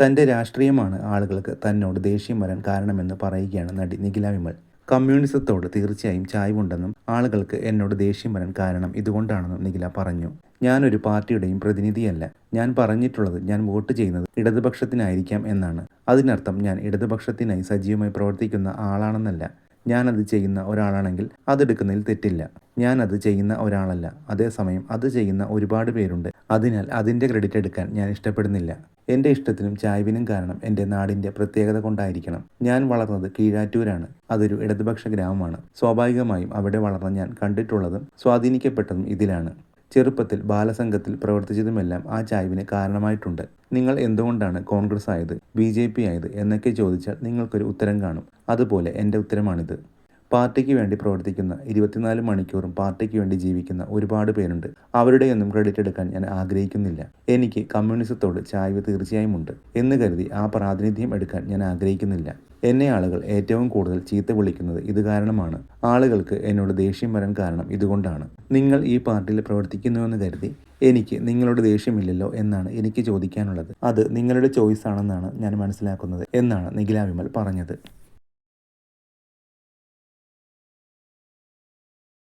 തന്റെ രാഷ്ട്രീയമാണ് ആളുകൾക്ക് തന്നോട് ദേഷ്യം വരാൻ കാരണമെന്ന് പറയുകയാണ് നടി നിഖില വിമൽ. കമ്മ്യൂണിസത്തോട് തീർച്ചയായും ചായ്വുണ്ടെന്നും ആളുകൾക്ക് എന്നോട് ദേഷ്യം വരാൻ കാരണം ഇതുകൊണ്ടാണെന്നും നിഖില പറഞ്ഞു. ഞാനൊരു പാർട്ടിയുടെയും പ്രതിനിധിയല്ല. ഞാൻ പറഞ്ഞിട്ടുള്ളത് ഞാൻ വോട്ട് ചെയ്യുന്നത് ഇടതുപക്ഷത്തിനായിരിക്കാം എന്നാണ്. അതിനർത്ഥം ഞാൻ ഇടതുപക്ഷത്തിനായി സജീവമായി പ്രവർത്തിക്കുന്ന ആളാണെന്നല്ല. ഞാനത് ചെയ്യുന്ന ഒരാളാണെങ്കിൽ അതെടുക്കുന്നതിൽ തെറ്റില്ല. ഞാൻ അത് ചെയ്യുന്ന ഒരാളല്ല. അതേസമയം അത് ചെയ്യുന്ന ഒരുപാട് പേരുണ്ട്. അതിനാൽ അതിന്റെ ക്രെഡിറ്റ് എടുക്കാൻ ഞാൻ ഇഷ്ടപ്പെടുന്നില്ല. എന്റെ ഇഷ്ടത്തിനും ചായ്വിനും കാരണം എന്റെ നാടിന്റെ പ്രത്യേകത കൊണ്ടായിരിക്കണം. ഞാൻ വളർന്നത് കീഴാറ്റൂരാണ്. അതൊരു ഇടതുപക്ഷ ഗ്രാമമാണ്. സ്വാഭാവികമായും അവിടെ വളർന്ന ഞാൻ കണ്ടിട്ടുള്ളതും സ്വാധീനിക്കപ്പെട്ടതും ഇതിലാണ്. ചെറുപ്പത്തിൽ ബാലസംഘത്തിൽ പ്രവർത്തിച്ചതുമെല്ലാം ആ ചായ്വിന് കാരണമായിട്ടുണ്ട്. നിങ്ങൾ എന്തുകൊണ്ടാണ് കോൺഗ്രസ് ആയത് ബി ജെ പി ആയത് എന്നൊക്കെ ചോദിച്ചാൽ നിങ്ങൾക്കൊരു ഉത്തരം കാണും. അതുപോലെ എന്റെ ഉത്തരമാണിത്. പാർട്ടിക്ക് വേണ്ടി പ്രവർത്തിക്കുന്ന ഇരുപത്തിനാല് മണിക്കൂറും പാർട്ടിക്ക് വേണ്ടി ജീവിക്കുന്ന ഒരുപാട് പേരുണ്ട്. അവരുടെയൊന്നും ക്രെഡിറ്റ് എടുക്കാൻ ഞാൻ ആഗ്രഹിക്കുന്നില്ല. എനിക്ക് കമ്മ്യൂണിസത്തോട് ചായ്വ് തീർച്ചയായും ഉണ്ട് എന്ന് കരുതി ആ പ്രാതിനിധ്യം എടുക്കാൻ ഞാൻ ആഗ്രഹിക്കുന്നില്ല. എന്നെ ആളുകൾ ഏറ്റവും കൂടുതൽ ചീത്ത വിളിക്കുന്നത് ഇത് കാരണമാണ്. ആളുകൾക്ക് എന്നോട് ദേഷ്യം വരാൻ കാരണം ഇതുകൊണ്ടാണ്. നിങ്ങൾ ഈ പാർട്ടിയിൽ പ്രവർത്തിക്കുന്നുവെന്ന് കരുതി എനിക്ക് നിങ്ങളുടെ ദേഷ്യമില്ലല്ലോ എന്നാണ് എനിക്ക് ചോദിക്കാനുള്ളത്. അത് നിങ്ങളുടെ ചോയ്സ് ആണെന്നാണ് ഞാൻ മനസ്സിലാക്കുന്നത് എന്നാണ് നിഖില വിമൽ പറഞ്ഞത്.